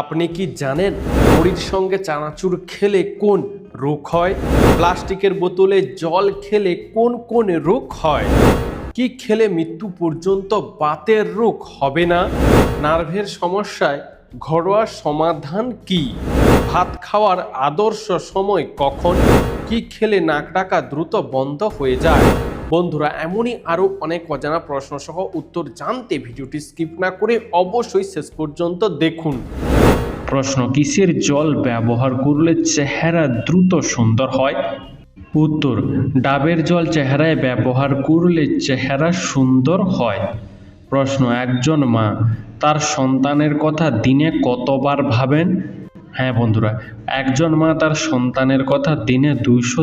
আপনি কি জানেন মুড়ির সঙ্গে চানাচুর খেলে কোন রোগ হয়? প্লাস্টিকের বোতলে জল খেলে কোন কোন রোগ হয়? কি খেলে মৃত্যু পর্যন্ত বাতের রোগ হবে না? নার্ভের সমস্যায় ঘরোয়া সমাধান কি? ভাত খাওয়ার আদর্শ সময় কখন? কি খেলে নাক ডাকা দ্রুত বন্ধ হয়ে যায়? বন্ধুরা, এমনই আরও অনেক অজানা প্রশ্ন সহ উত্তর জানতে ভিডিওটি স্কিপ না করে অবশ্যই শেষ পর্যন্ত দেখুন। প্রশ্ন, কিসের জল ব্যবহার করলে চেহারা দ্রুত সুন্দর হয়? উত্তর, ডাবের জল চেহারায় ব্যবহার করলে চেহারা সুন্দর হয়। প্রশ্ন, একজন মা, তার সন্তানের কথা দিনে কতবার ভাবেন? হ্যাঁ বন্ধুরা, একজন মা তার সন্তানের কথা দিনে দুইশো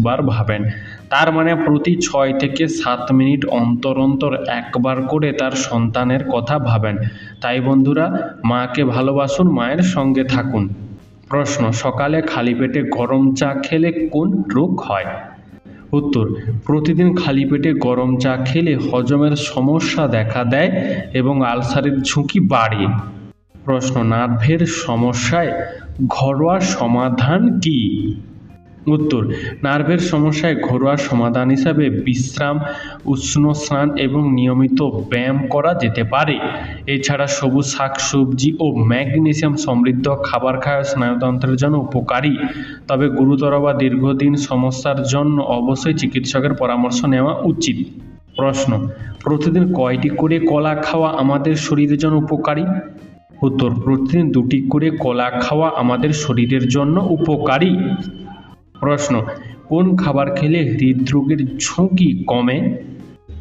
বার ভাবেন। তার মানে প্রতি ছয় থেকে সাত মিনিট অন্তর অন্তর একবার করে তার সন্তানের কথা ভাবেন। তাই বন্ধুরা, মাকে ভালোবাসুন, মায়ের সঙ্গে থাকুন। প্রশ্ন, সকালে খালি পেটে গরম চা খেলে কোন রোগ হয়? উত্তর, প্রতিদিন খালি পেটে গরম চা খেলে হজমের সমস্যা দেখা দেয় এবং আলসারের ঝুঁকি বাড়ে। প্রশ্ন নার্ভের সমস্যায় ঘরোয়া সমাধান কি? উত্তর, নার্ভের সমস্যায় ঘরোয়া সমাধান হিসাবে বিশ্রাম, উষ্ণ স্নান এবং নিয়মিত ব্যায়াম করা যেতে পারে। এছাড়া সবুজ শাকসবজি ও ম্যাগনেসিয়াম সমৃদ্ধ খাবার খাওয়া স্নায়ুতন্ত্রের জন্য উপকারী। তবে গুরুতর বা দীর্ঘদিন সমস্যার জন্য অবশ্যই চিকিৎসকের পরামর্শ নেওয়া উচিত। প্রশ্ন, প্রতিদিন কয়টি করে কলা খাওয়া আমাদের শরীরের জন্য উপকারী? উত্তর প্রতিদিন দুটি করে কলা খাওয়া আমাদের শরীরের জন্য উপকারী। প্রশ্ন, কোন খাবার খেলে হৃদরোগের ঝুঁকি কমে?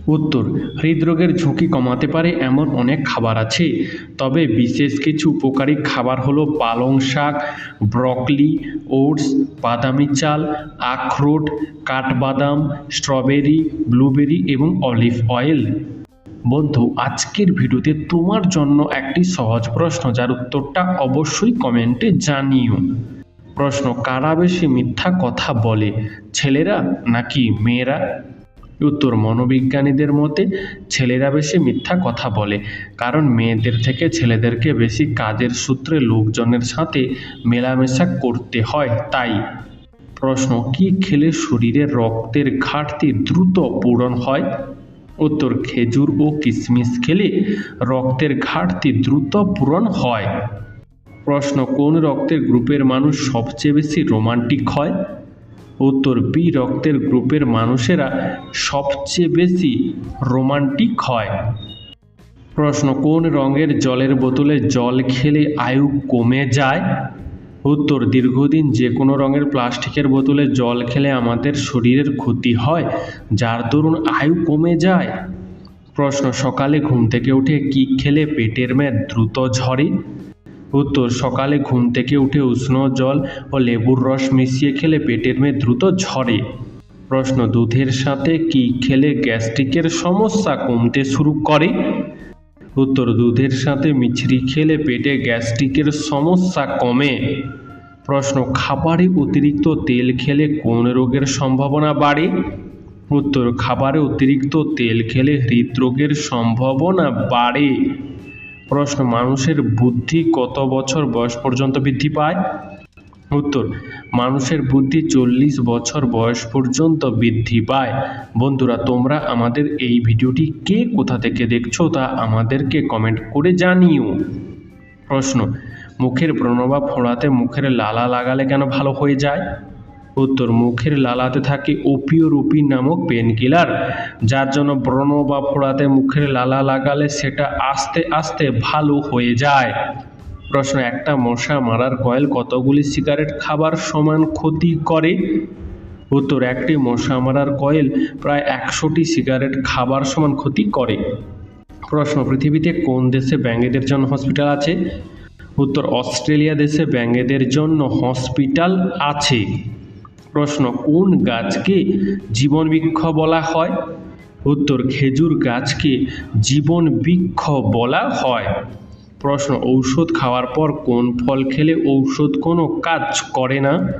উত্তর, হৃদরোগের ঝুঁকি কমাতে পারে এমন অনেক খাবার আছে, তবে বিশেষ কিছু উপকারী খাবার হলো পালং শাক, ব্রকলি, ওটস, বাদামি চাল, আখরোট, কাঠবাদাম, স্ট্রবেরি, ব্লুবেরি এবং অলিভ অয়েল। বন্ধু, আজকের ভিডিওতে তোমার জন্য একটি সহজ প্রশ্ন, যার উত্তরটা অবশ্যই কমেন্টে জানিও। প্রশ্ন, কারা বেশি মিথ্যা কথা বলে, ছেলেরা নাকি মেয়েরা? উত্তর, মনোবিজ্ঞানীদের মতে ছেলেরা বেশি মিথ্যা কথা বলে, কারণ মেয়েদের থেকে ছেলেদেরকে বেশি কাজের সূত্রে লোকজনের সাথে মেলামেশা করতে হয়, তাই। প্রশ্ন, কি খেলে শরীরে রক্তের ঘাটতি দ্রুত পূরণ হয়? উত্তর খেজুর ও কিশমিশ খেলে রক্তের ঘাটতি দ্রুত পূরণ হয়। প্রশ্ন, কোন রক্তের গ্রুপের মানুষ সবচেয়ে বেশি রোমান্টিক হয়? উত্তর বি রক্তের গ্রুপের মানুষেরা সবচেয়ে বেশি রোমান্টিক হয়। প্রশ্ন, কোন রঙের জলের বোতলে জল খেলে আয়ু কমে যায়? উত্তর, দীর্ঘদিন যে কোনো রঙের প্লাস্টিকের বোতলে জল খেলে আমাদের শরীরের ক্ষতি হয়, যার দরুন আয়ু কমে যায়? প্রশ্ন, সকালে ঘুম থেকে উঠে কি খেলে পেটের মেদ দ্রুত ঝরে? উত্তর, সকালে ঘুম থেকে উঠে উষ্ণ জল ও লেবুর রস মিশিয়ে খেলে পেটের মেদ দ্রুত ঝরে। প্রশ্ন, দুধের সাথে কি খেলে গ্যাস্ট্রিকের সমস্যা কমতে শুরু করে? উত্তর দুধের সাথে মিছরি খেলে পেটে গ্যাস্ট্রিকের সমস্যা কমে। প্রশ্ন, খাবারে অতিরিক্ত তেল খেলে কোন রোগের সম্ভাবনা বাড়ে? উত্তর, খাবারে অতিরিক্ত তেল খেলে হৃদরোগের সম্ভাবনা বাড়ে। প্রশ্ন, মানুষের বুদ্ধি কত বছর বয়স পর্যন্ত বৃদ্ধি পায়? উত্তর মানুষের বুদ্ধি চল্লিশ বছর বয়স পর্যন্ত বৃদ্ধি পায়। বন্ধুরা, তোমরা আমাদের এই ভিডিওটি কে কোথা থেকে দেখছ তা আমাদেরকে কমেন্ট করে জানিও। প্রশ্ন, মুখের ব্রণ বা ফোড়াতে মুখের লালা লাগালে কেন ভালো হয়ে যায়? উত্তর, মুখের লালাতে থাকে ওপিওরুপি নামক পেনকিলার যার জন্য ব্রণ বা ফোড়াতে মুখের লালা লাগালে সেটা আস্তে আস্তে ভালো হয়ে যায়। প্রশ্ন, একটা মশা মারার কয়েল কতগুলি সিগারেট খাবার সমান ক্ষতি করে? উত্তর, একটি মশা মারার কয়েল প্রায় একশোটি সিগারেট খাবার সমান ক্ষতি করে। প্রশ্ন, পৃথিবীতে কোন দেশে ব্যাঙেদের জন্য হসপিটাল আছে? উত্তর, অস্ট্রেলিয়া দেশে ব্যাঙেদের জন্য হসপিটাল আছে। প্রশ্ন, কোন গাছকে জীবন বৃক্ষ বলা হয়? উত্তর, খেজুর গাছকে জীবন বৃক্ষ বলা হয়। প্রশ্ন, ঔষধ খাওয়ার পর কোন ফল খেলে ঔষধ কোনো কাজ করে না?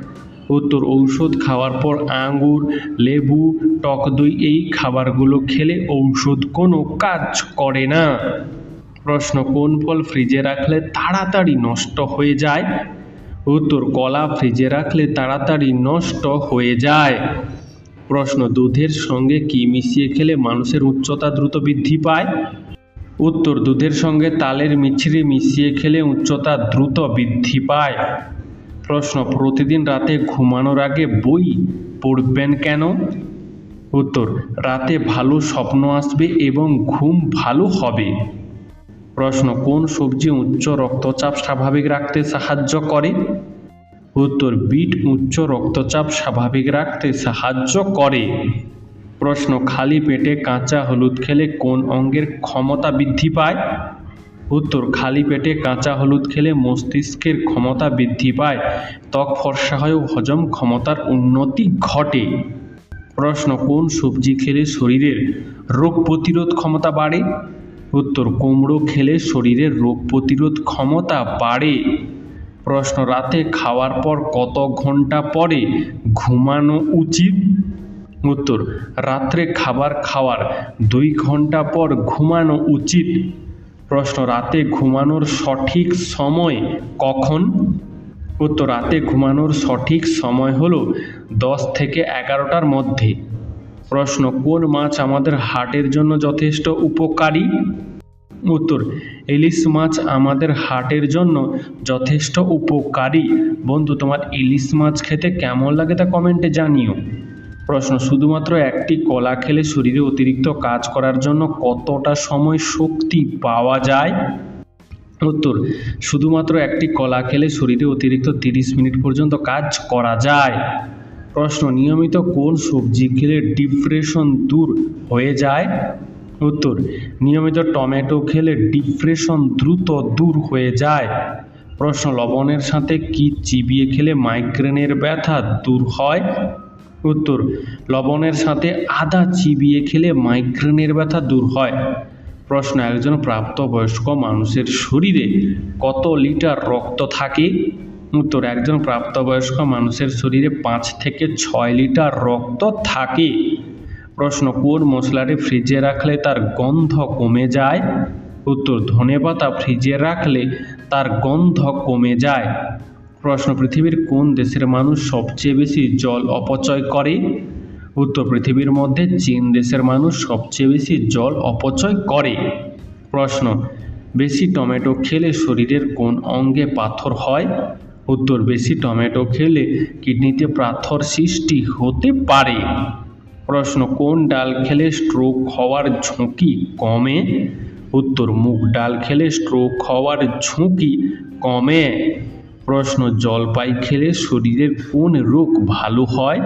উত্তর, ঔষধ খাওয়ার পর আঙ্গুর, লেবু, টক দই এই খাবারগুলো খেলে ঔষধ কোনো কাজ করে না। প্রশ্ন, কোন ফল ফ্রিজে রাখলে তাড়াতাড়ি নষ্ট হয়ে যায়? উত্তর, কলা ফ্রিজে রাখলে তাড়াতাড়ি নষ্ট হয়ে যায়। প্রশ্ন, দুধের সঙ্গে কি মিশিয়ে খেলে মানুষের উচ্চতা দ্রুত বৃদ্ধি পায়? উত্তর, দুধের সঙ্গে তালের মিছরি মিশিয়ে খেলে উচ্চতা দ্রুত বৃদ্ধি পায়। প্রশ্ন, প্রতিদিন রাতে ঘুমানোর আগে বই পড়বেন কেন? উত্তর, রাতে ভালো স্বপ্ন আসবে এবং ঘুম ভালো হবে। প্রশ্ন, কোন সবজি উচ্চ রক্তচাপ স্বাভাবিক রাখতে সাহায্য করে? উত্তর, বিট উচ্চ রক্তচাপ স্বাভাবিক রাখতে সাহায্য করে। প্রশ্ন, খালি পেটে কাঁচা হলুদ খেলে কোন অঙ্গের ক্ষমতা বৃদ্ধি পায়? উত্তর, খালি পেটে কাঁচা হলুদ খেলে মস্তিষ্কের ক্ষমতা বৃদ্ধি পায়। ত্বক ফর্সা হয় হজম ক্ষমতার উন্নতি ঘটে। প্রশ্ন, কোন সবজি খেলে শরীরের রোগ প্রতিরোধ ক্ষমতা বাড়ে? উত্তর, কুমড়ো খেলে শরীরের রোগ প্রতিরোধ ক্ষমতা বাড়ে। প্রশ্ন, রাতে খাওয়ার পর কত ঘণ্টা পরে ঘুমানো উচিত? উত্তর, রাত্রে খাবার খাওয়ার দুই ঘণ্টা পর ঘুমানো উচিত। প্রশ্ন, রাতে ঘুমানোর সঠিক সময় কখন? উত্তর, রাতে ঘুমানোর সঠিক সময় হলো দশ থেকে এগারোটার মধ্যে। প্রশ্ন, কোন মাছ আমাদের হার্টের জন্য যথেষ্ট উপকারী? উত্তর, ইলিশ মাছ আমাদের হার্টের জন্য যথেষ্ট উপকারী। বন্ধু, তোমার ইলিশ মাছ খেতে কেমন লাগে তা কমেন্টে জানিও। প্রশ্ন, শুধুমাত্র একটি কলা খেলে শরীরে অতিরিক্ত কাজ করার জন্য কতটা সময় শক্তি পাওয়া যায়? উত্তর, শুধুমাত্র একটি কলা খেলে শরীরে অতিরিক্ত তিরিশ মিনিট পর্যন্ত কাজ করা যায়। প্রশ্ন, নিয়মিত কোন সবজি খেলে ডিপ্রেশন দূর হয়ে যায়? উত্তর, নিয়মিত টমেটো খেলে ডিপ্রেশন দ্রুত দূর হয়ে যায়। প্রশ্ন, লবণের সাথে কি চিবিয়ে খেলে মাইগ্রেনের ব্যথা দূর হয়? উত্তর, লবণের সাথে আদা চিবিয়ে খেলে মাইগ্রেনের ব্যথা দূর হয়। প্রশ্ন, একজন প্রাপ্তবয়স্ক মানুষের শরীরে কত লিটার রক্ত থাকে? উত্তর, একজন প্রাপ্তবয়স্ক মানুষের শরীরে পাঁচ থেকে ছয় লিটার রক্ত থাকে। প্রশ্ন, কোন মশলাটি ফ্রিজে রাখলে তার গন্ধ কমে যায়? উত্তর, ধনেপাতা ফ্রিজে রাখলে তার গন্ধ কমে যায়। প্রশ্ন, পৃথিবীর কোন দেশের মানুষ সবচেয়ে বেশি জল অপচয় করে? উত্তর, পৃথিবীর মধ্যে চীন দেশের মানুষ সবচেয়ে বেশি জল অপচয় করে। প্রশ্ন, বেশি টমেটো খেলে শরীরের কোন অঙ্গে পাথর হয়? উত্তর, বেশি টমেটো খেলে কিডনিতে পাথর সৃষ্টি হতে পারে। প্রশ্ন, কোন ডাল খেলে স্ট্রোক হওয়ার ঝুঁকি কমে? উত্তর, মুগ ডাল খেলে স্ট্রোক হওয়ার ঝুঁকি কমে। প্রশ্ন জলপাই খেলে শরীরের কোন রোগ ভালো হয়?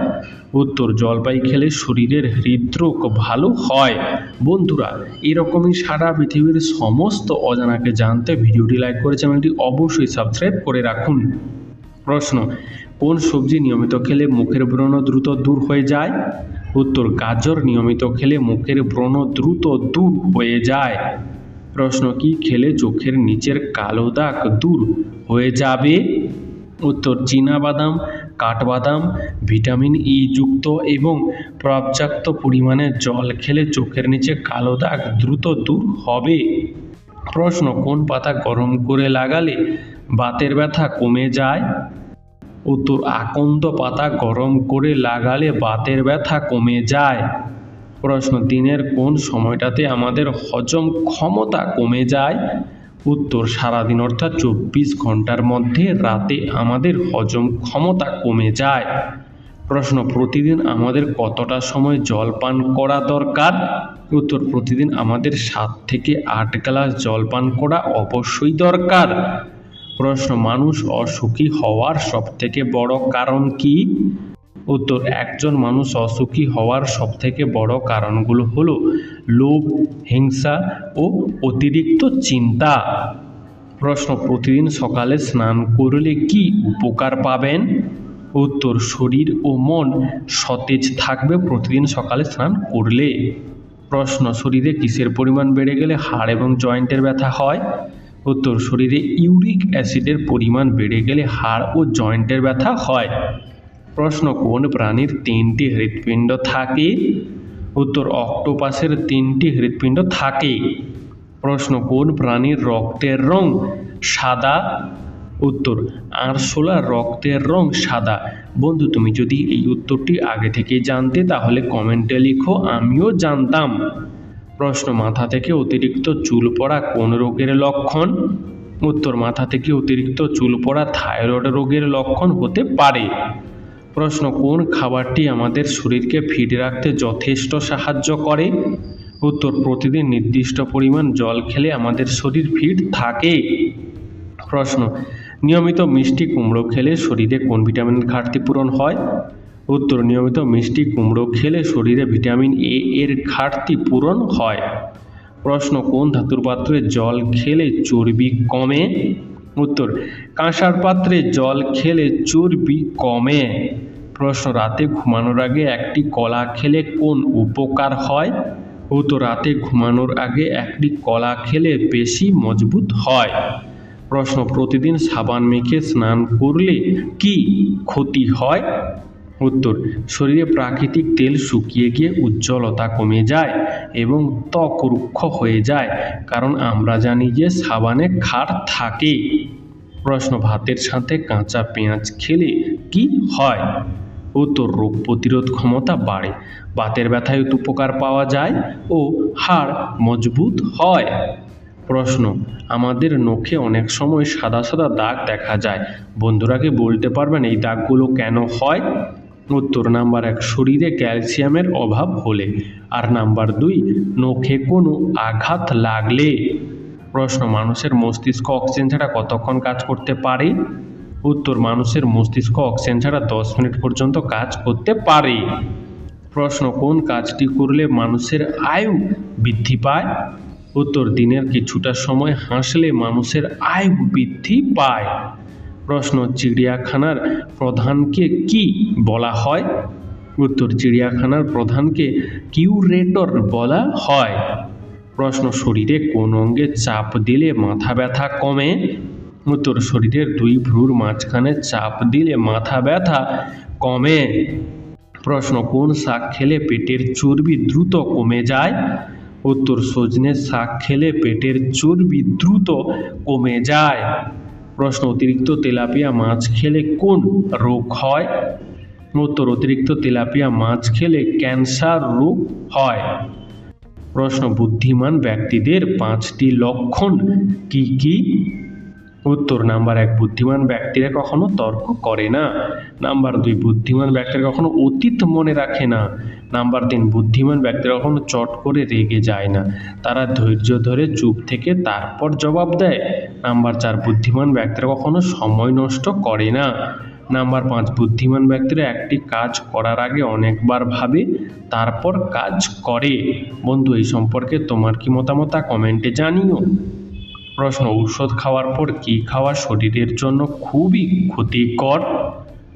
উত্তর জলপাই খেলে শরীরের হৃদরোগ ভালো হয়। বন্ধুরা, এরকমই সারা পৃথিবীর সমস্ত অজানাকে জানতে ভিডিওটি লাইক করে চ্যানেলটি অবশ্যই সাবস্ক্রাইব করে রাখুন। প্রশ্ন, কোন সবজি নিয়মিত খেলে মুখের ব্রণ দ্রুত দূর হয়ে যায়? উত্তর, গাজর নিয়মিত খেলে মুখের ব্রণ দ্রুত দূর হয়ে যায়। প্রশ্ন কি, খেলে চোখের নিচের কালো দাগ দূর হয়ে যাবে? উত্তর বাদাম কাঠবাদাম, ভিটামিন ই যুক্ত এবং পর্যাপ্ত পরিমাণে জল খেলে চোখের নিচে কালো দাগ দ্রুত দূর হবে। প্রশ্ন, কোন পাতা গরম করে লাগালে বাতের ব্যথা কমে যায়? উত্তর, আকন্দ পাতা গরম করে লাগালে বাতের ব্যথা কমে যায়। প্রশ্ন, দিনের কোন সময়টাতে আমাদের হজম ক্ষমতা কমে যায়? উত্তর, সারাদিন অর্থাৎ চব্বিশ ঘণ্টার মধ্যে রাতে আমাদের হজম ক্ষমতা কমে যায়। প্রশ্ন, প্রতিদিন আমাদের কতটা সময় জল পান করা দরকার? উত্তর, প্রতিদিন আমাদের সাত থেকে আট গ্লাস জল পান করা অবশ্যই দরকার। প্রশ্ন, মানুষ অসুখী হওয়ার সবথেকে বড় কারণ কি? উত্তর, একজন মানুষ অসুখী হওয়ার সবথেকে বড় কারণগুলো হলো লোভ, হিংসা ও অতিরিক্ত চিন্তা। প্রশ্ন, প্রতিদিন সকালে স্নান করলে কি উপকার পাবেন? উত্তর, শরীর ও মন সতেজ থাকবে প্রতিদিন সকালে স্নান করলে। প্রশ্ন, শরীরে কিসের পরিমাণ বেড়ে গেলে হাড় এবং জয়েন্টের ব্যথা হয়? উত্তর, শরীরে ইউরিক অ্যাসিডের পরিমাণ বেড়ে গেলে হাড় ও জয়েন্টের ব্যথা হয়। প্রশ্ন, কোন প্রাণীর তিনটি হৃৎপিণ্ড থাকে? উত্তর, অক্টোপাসের তিনটি হৃৎপিণ্ড থাকে। প্রশ্ন, কোন প্রাণীর রক্তের রং সাদা? উত্তর, আরশোলা রক্তের রং সাদা। বন্ধু, তুমি যদি এই উত্তরটি আগে থেকে জানতে, তাহলে কমেন্টে লিখো, আমিও জানতাম। প্রশ্ন, মাথা থেকে অতিরিক্ত চুল পড়া কোন রোগের লক্ষণ? উত্তর, মাথা থেকে অতিরিক্ত চুল পড়া থাইরয়েড রোগের লক্ষণ হতে পারে। প্রশ্ন, কোন খাবারটি আমাদের শরীরকে ফিট রাখতে যথেষ্ট সাহায্য করে? উত্তর, প্রতিদিন নির্দিষ্ট পরিমাণ জল খেলে আমাদের শরীর ফিট থাকে। প্রশ্ন, নিয়মিত মিষ্টি কুমড়ো খেলে শরীরে কোন ভিটামিনের ঘাটতি পূরণ হয়? উত্তর, নিয়মিত মিষ্টি কুমড়ো খেলে শরীরে ভিটামিন এ এর ঘাটতি পূরণ হয়। প্রশ্ন, কোন ধাতুর পাত্রে জল খেলে চর্বি কমে? উত্তর, কাঁসার পাত্রে জল খেলে চর্বি কমে। প্রশ্ন, রাতে ঘুমানোর আগে একটি কলা খেলে কোন উপকার হয়? উত্তর, রাতে ঘুমানোর আগে একটি কলা খেলে বেশি মজবুত হয়। প্রশ্ন, প্রতিদিন সাবান মেখে স্নান করলে কি ক্ষতি হয়? উত্তর, শরীরে প্রাকৃতিক তেল শুকিয়ে গিয়ে উজ্জ্বলতা কমে যায় এবং ত্বক রুক্ষ হয়ে যায়, কারণ আমরা জানি যে সাবানে ক্ষার থাকে। প্রশ্ন, ভাতের সাথে কাঁচা পেঁয়াজ খেলে কি হয়? উত্তর, রোগ প্রতিরোধ ক্ষমতা বাড়ে বাতের ব্যথায় উপকার পাওয়া যায় ও হাড় মজবুত হয়। প্রশ্ন, আমাদের নখে অনেক সময় সাদা সাদা দাগ দেখা যায় বন্ধুরাকে বলতে পারবেন এই দাগগুলো কেন হয়? উত্তর নাম্বার এক, শরীরে ক্যালসিয়ামের অভাব হলে। আর নাম্বার দুই, নখে কোনো আঘাত লাগলে। প্রশ্ন, মানুষের মস্তিষ্ক অক্সিজেন ছাড়া কতক্ষণ কাজ করতে পারে? উত্তর, মানুষের মস্তিষ্ক অক্সিজেন ছাড়া দশ মিনিট পর্যন্ত কাজ করতে পারে। প্রশ্ন, কোন কাজটি করলে মানুষের আয়ু বৃদ্ধি পায়? উত্তর, দিনের কিছুটা সময় হাসলে মানুষের আয়ু বৃদ্ধি পায়। প্রশ্ন, চিড়িয়াখানার প্রধানকে কি বলা হয়? উত্তর, চিড়িয়াখানার প্রধানকে কিউরেটর বলা হয়। প্রশ্ন, শরীরে কোন অঙ্গে চাপ দিলে মাথা ব্যথা কমে? উত্তর, শরীরের দুই ভ্রুর মাঝখানে চাপ দিলে মাথা ব্যথা কমে। প্রশ্ন, কোন শাক খেলে পেটের চর্বি দ্রুত কমে যায়? উত্তর, সজনে শাক খেলে পেটের চর্বি দ্রুত কমে যায়। প্রশ্ন, অতিরিক্ত তেলাপিয়া মাছ খেলে কোন রোগ হয়? উত্তর, অতিরিক্ত তেলাপিয়া মাছ খেলে ক্যান্সার রোগ হয়। প্রশ্ন, বুদ্ধিমান ব্যক্তিদের পাঁচটি লক্ষণ কি কি? উত্তর, নাম্বার এক, বুদ্ধিমান ব্যক্তিরা কখনো তর্ক করে না। নাম্বার দুই, বুদ্ধিমান ব্যক্তিরা কখনো অতীত মনে রাখে না। নাম্বার তিন, বুদ্ধিমান ব্যক্তিরা কখনো চট করে রেগে যায় না। তারা ধৈর্য ধরে চুপ থেকে তারপর জবাব দেয়। নাম্বার চার, বুদ্ধিমান ব্যক্তিরা কখনো সময় নষ্ট করে না। নাম্বার পাঁচ, বুদ্ধিমান ব্যক্তিরা একটি কাজ করার আগে অনেকবার ভাবে, তারপর কাজ করে। বন্ধু, এই সম্পর্কে তোমার কি মতামত কমেন্টে জানিও। প্রশ্ন, ঔষধ খাওয়ার পর কি খাওয়া শরীরের জন্য খুবই ক্ষতিকর?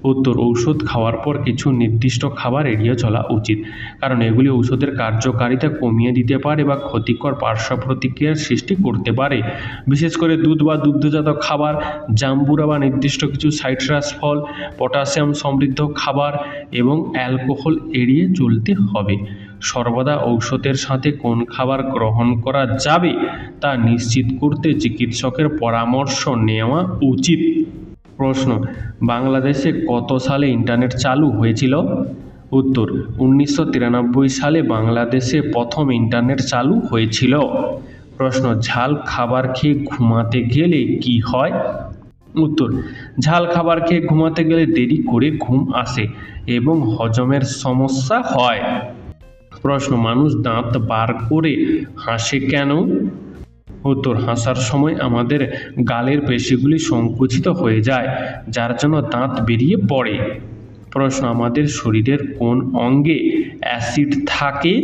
উত্তর, ঔষধ খাওয়ার পর কিছু নির্দিষ্ট খাবার এড়িয়ে চলা উচিত। কারণ এগুলি ঔষধের কার্যকারিতা কমিয়ে দিতে পারে বা ক্ষতিকর পার্শ্ব প্রতিক্রিয়ার সৃষ্টি করতে পারে। বিশেষ করে দুধ বা দুগ্ধজাত খাবার, জাম্বুরা বা নির্দিষ্ট কিছু সাইট্রাস ফল, পটাশিয়াম সমৃদ্ধ খাবার এবং অ্যালকোহল এড়িয়ে চলতে হবে। সর্বদা ঔষধের সাথে কোন খাবার গ্রহণ করা যাবে তা নিশ্চিত করতে চিকিৎসকের পরামর্শ নেওয়া উচিত। প্রশ্ন, বাংলাদেশে কত সালে ইন্টারনেট চালু হয়েছিল? উত্তর, উনিশশো তিরানব্বই সালে বাংলাদেশে প্রথম ইন্টারনেট চালু হয়েছিল। প্রশ্ন, ঝাল খাবার খেয়ে ঘুমাতে গেলে কি হয়? উত্তর, ঝাল খাবার খেয়ে ঘুমাতে গেলে দেরি করে ঘুম আসে এবং হজমের সমস্যা হয়। প্রশ্ন, মানুষ দাঁত বার করে হাসে কেন? উত্তর, হাসার সময় আমাদের গালের পেশিগুলি সংকুচিত হয়ে যায়, যার জন্য দাঁত বেরিয়ে পড়ে। প্রশ্ন, আমাদের শরীরের কোন অঙ্গে অ্যাসিড থাকে?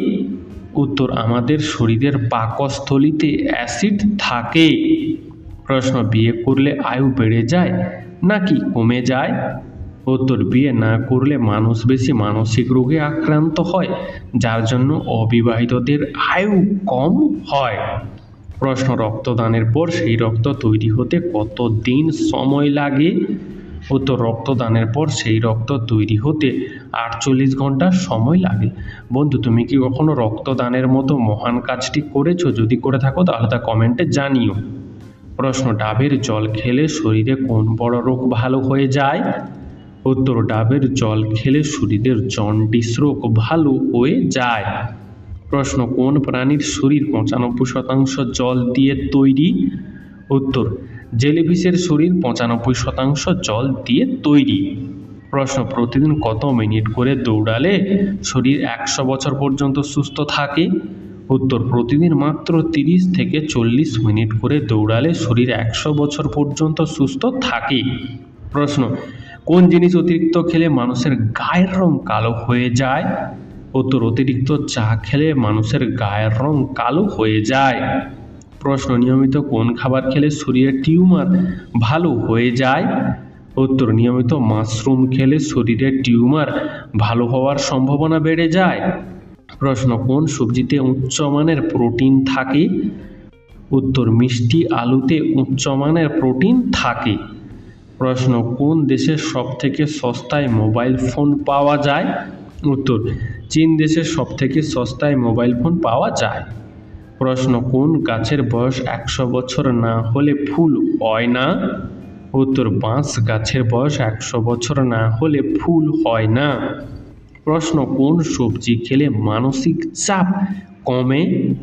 উত্তর, আমাদের শরীরের পাকস্থলিতে অ্যাসিড থাকে। প্রশ্ন, বিয়ে করলে আয়ু বেড়ে যায় নাকি কমে যায়? উত্তর বিয়ে না করলে মানুষ বেশি মানসিক রোগে আক্রান্ত হয়, যার জন্য অবিবাহিতদের আয়ু কম হয়। প্রশ্ন, রক্তদানের পর সেই রক্ত তৈরি হতে কত দিন সময় লাগে? উত্তর, রক্তদানের পর সেই রক্ত তৈরি হতে আটচল্লিশ ঘণ্টা সময় লাগে। বন্ধু, তুমি কি কখনো রক্তদানের মতো মহান কাজটি করেছ? যদি করে থাকো, তাহলে তা কমেন্টে জানিও। প্রশ্ন, ডাবের জল খেলে শরীরে কোন বড় রোগ ভালো হয়ে যায়? উত্তর ডাবের জল খেলে শরীরের জন্ডিস রোগ ভালো হয়ে যায়। প্রশ্ন, কোন প্রাণীর শরীর পঁচানব্বই শতাংশ জল দিয়ে তৈরি? উত্তর, জেলিফিশের শরীর পঁচানব্বই শতাংশ জল দিয়ে তৈরি। প্রশ্ন, প্রতিদিন কত মিনিট করে দৌড়ালে শরীর একশো বছর পর্যন্ত সুস্থ থাকে? উত্তর, প্রতিদিন মাত্র তিরিশ থেকে চল্লিশ মিনিট করে দৌড়ালে শরীর একশো বছর পর্যন্ত সুস্থ থাকে। প্রশ্ন কোন জিনিস অতিরিক্ত খেলে মানুষের গায়ের রং কালো হয়ে যায়? উত্তর, অতিরিক্ত চা খেলে মানুষের গায়ের রং কালো হয়ে যায়। প্রশ্ন, নিয়মিত কোন খাবার খেলে শরীরের টিউমার ভালো হয়ে যায়? উত্তর, নিয়মিত মাশরুম খেলে শরীরে টিউমার ভালো হওয়ার সম্ভাবনা বেড়ে যায়। প্রশ্ন, কোন সবজিতে উচ্চমানের প্রোটিন থাকে? উত্তর, মিষ্টি আলুতে উচ্চমানের প্রোটিন থাকে। প্রশ্ন, কোন দেশের সবথেকে সস্তায় মোবাইল ফোন পাওয়া যায়? উত্তর, চীন দেশের সবথেকে সস্তায় মোবাইল ফোন পাওয়া যায়। প্রশ্ন, কোন গাছের বয়স একশো বছর না হলে ফুল হয় না? উত্তর, বাঁশ গাছের বয়স একশো বছর না হলে ফুল হয় না। প্রশ্ন, কোন সবজি খেলে মানসিক চাপ কমে?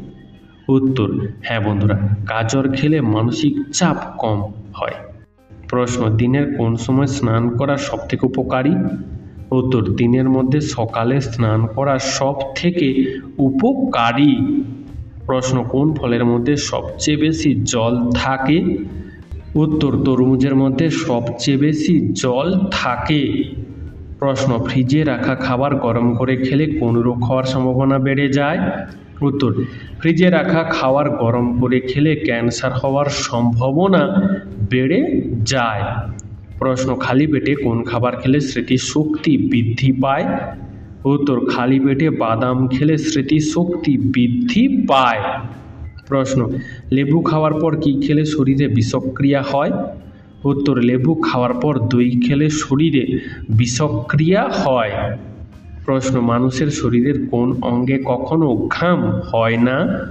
উত্তর হ্যাঁ বন্ধুরা, গাজর খেলে মানসিক চাপ কম হয়। প্রশ্ন, দিনের কোন সময় স্নান করা সব থেকে উপকারী? উত্তর, দিনের মধ্যে সকালে স্নান করা সব থেকে উপকারী। প্রশ্ন, কোন ফলের মধ্যে সবচেয়ে বেশি জল থাকে? উত্তর, তরমুজের মধ্যে সবচেয়ে বেশি জল থাকে। প্রশ্ন, ফ্রিজে রাখা খাবার গরম করে খেলে কোন রোগ হওয়ার সম্ভাবনা বেড়ে যায়? উত্তর, ফ্রিজে রাখা খাবার গরম করে খেলে ক্যান্সার হওয়ার সম্ভাবনা বেড়ে যায়। প্রশ্ন, খালি পেটে কোন খাবার খেলে স্মৃতিশক্তি বৃদ্ধি পায়? উত্তর, খালি পেটে বাদাম খেলে স্মৃতিশক্তি বৃদ্ধি পায়। প্রশ্ন, লেবু খাওয়ার পর কী খেলে শরীরে বিষক্রিয়া হয়? উত্তর, লেবু খাওয়ার পর দই খেলে শরীরে বিষক্রিয়া হয়। প্রশ্ন, মানুষের শরীরের কোন অঙ্গে কখনো ঘাম হয় না?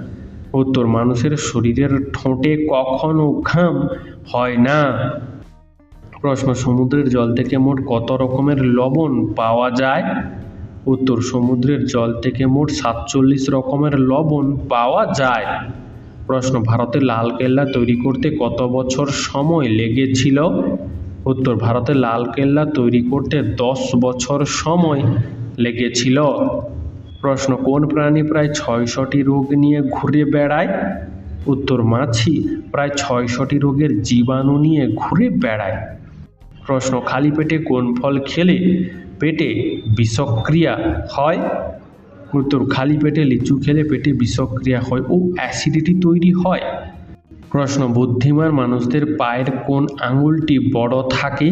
উত্তর, মানুষের শরীরের ঠোঁটে কখনো ঘাম হয় না। প্রশ্ন, সমুদ্রের জল থেকে মোট কত রকমের লবণ পাওয়া যায়? উত্তর, সমুদ্রের জল থেকে মোট সাতচল্লিশ রকমের লবণ পাওয়া যায়। প্রশ্ন ভারতের লালকেল্লা তৈরি করতে কত বছর সময় লেগেছিল? উত্তর ভারতের লালকেল্লা তৈরি করতে দশ বছর সময় লেগেছিল। প্রশ্ন, কোন প্রাণী প্রায় ছয়শটি রোগ নিয়ে ঘুরে বেড়ায়? উত্তর, মাছি প্রায় ছয়শটি রোগের জীবাণু নিয়ে ঘুরে বেড়ায়। প্রশ্ন, খালি পেটে কোন ফল খেলে পেটে বিষক্রিয়া হয়? উত্তর, খালি পেটে লিচু খেলে পেটে বিষক্রিয়া হয় ও অ্যাসিডিটি তৈরি হয়। প্রশ্ন, বুদ্ধিমান মানুষদের পায়ের কোন আঙুলটি বড় থাকে?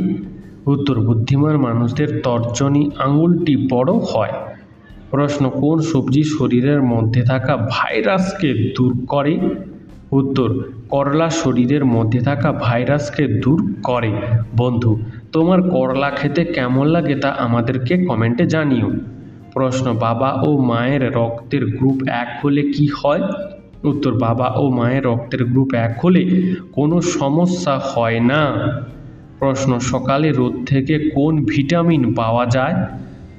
উত্তর বুদ্ধিমান মানুষদের তর্জনী আঙুলটি বড় হয়। প্রশ্ন, কোন সবজি শরীরের মধ্যে থাকা ভাইরাসকে দূর করে? উত্তর, করলা শরীরের মধ্যে থাকা ভাইরাসকে দূর করে। বন্ধু, তোমার করলা খেতে কেমন লাগে তা আমাদেরকে কমেন্টে জানিও। প্রশ্ন, বাবা ও মায়ের রক্তের গ্রুপ এক হলে কি হয়? উত্তর, বাবা ও মায়ের রক্তের গ্রুপ এক হলে কোনো সমস্যা হয় না। প্রশ্ন, সকালে রোদ থেকে কোন ভিটামিন পাওয়া যায়?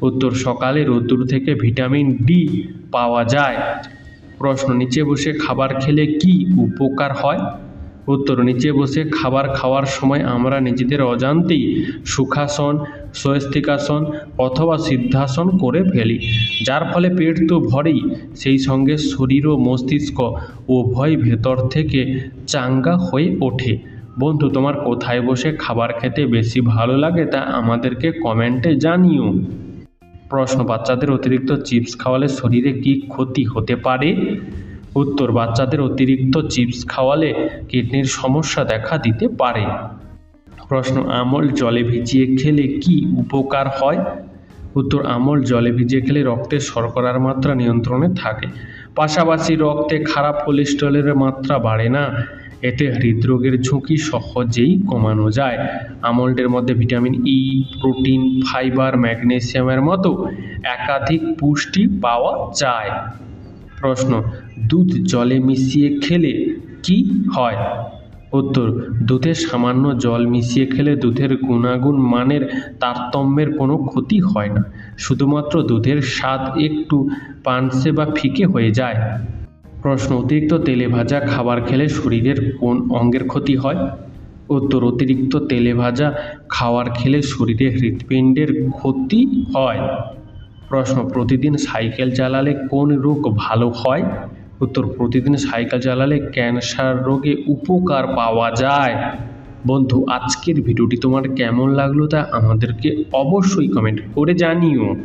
উত্তর, সকালে রোদ্দুর থেকে ভিটামিন ডি পাওয়া যায়। প্রশ্ন, নিচে বসে খাবার খেলে কি উপকার হয়? উত্তর, নিচে বসে খাবার খাওয়ার সময় আমরা নিজেদের অজান্তেই সুখাসন, স্বস্তিকাসন অথবা সিদ্ধাসন করে ফেলি, যার ফলে পেট তো ভরেই। সেই সঙ্গে শরীর ও মস্তিষ্ক উভয় ভেতর থেকে চাঙ্গা হয়ে ওঠে। বন্ধু, তোমার কোথায় বসে খাবার খেতে বেশি ভালো লাগে তা আমাদেরকে কমেন্টে জানিও। প্রশ্ন, বাচ্চাদের অতিরিক্ত চিপস খাওয়ালে শরীরে কি ক্ষতি হতে পারে? উত্তর, বাচ্চাদের অতিরিক্ত চিপস খাওয়ালে কিডনির সমস্যা দেখা দিতে পারে। প্রশ্ন, আমল জলে ভিজিয়ে খেলে কি উপকার হয়? উত্তর, আমল জলে ভিজিয়ে খেলে রক্তে শর্করার মাত্রা নিয়ন্ত্রণে থাকে। পাশাপাশি রক্তে খারাপ কোলেস্টেরলের মাত্রা বাড়ে না। এতে হৃদরোগের ঝুঁকি সহজেই কমানো যায়। আমন্ডের মধ্যে ভিটামিন ই প্রোটিন, ফাইবার, ম্যাগনেসিয়ামের মতো একাধিক পুষ্টি পাওয়া যায়। প্রশ্ন, দুধ জলে মিশিয়ে খেলে কি হয়? উত্তর, দুধে সামান্য জল মিশিয়ে খেলে দুধের গুণাগুণ মানের তারতম্যের কোনো ক্ষতি হয় না। শুধুমাত্র দুধের স্বাদ একটু পানসে বা ফিকে হয়ে যায়। প্রশ্ন, অতিরিক্ত তেলে ভাজা খাবার খেলে শরীরের কোন অঙ্গের ক্ষতি হয়? উত্তর, অতিরিক্ত তেলে ভাজা খাবার খেলে শরীরে হৃৎপিণ্ডের ক্ষতি হয়। প্রশ্ন, প্রতিদিন সাইকেল চালালে কোন রোগ ভালো হয়? উত্তর, প্রতিদিন সাইকেল চালালে ক্যান্সার রোগে উপকার পাওয়া যায়। বন্ধু, আজকের ভিডিওটি তোমার কেমন লাগল তা আমাদেরকে অবশ্যই কমেন্ট করে জানিও।